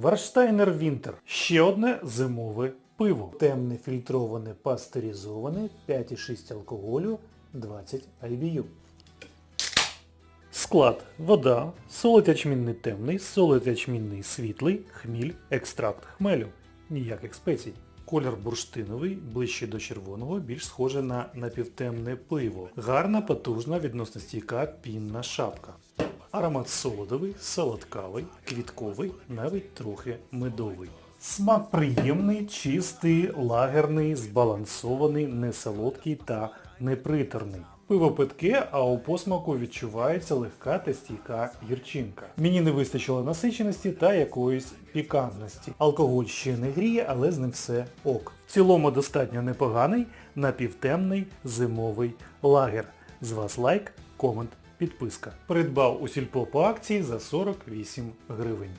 Варштайнер Вінтер. Ще одне зимове пиво. Темне фільтроване пастеризоване, 5,6 алкоголю, 20 IBU. Склад. Вода, солод ячмінний темний, солод ячмінний світлий, хміль, екстракт хмелю. Ніяких спецій. Колір бурштиновий, ближче до червоного, більш схоже на напівтемне пиво. Гарна, потужна, відносно стійка пінна шапка. Аромат солодовий, солодкавий, квітковий, навіть трохи медовий. Смак приємний, чистий, лагерний, збалансований, несолодкий та неприторний. Пиво питке, а у посмаку відчувається легка та стійка гірчинка. Мені не вистачило насиченості та якоїсь пікантності. Алкоголь ще не гріє, але з ним все ок. В цілому достатньо непоганий, напівтемний зимовий лагер. З вас лайк, комент, підписка. Придбав у сільпо по акції за 48 гривень.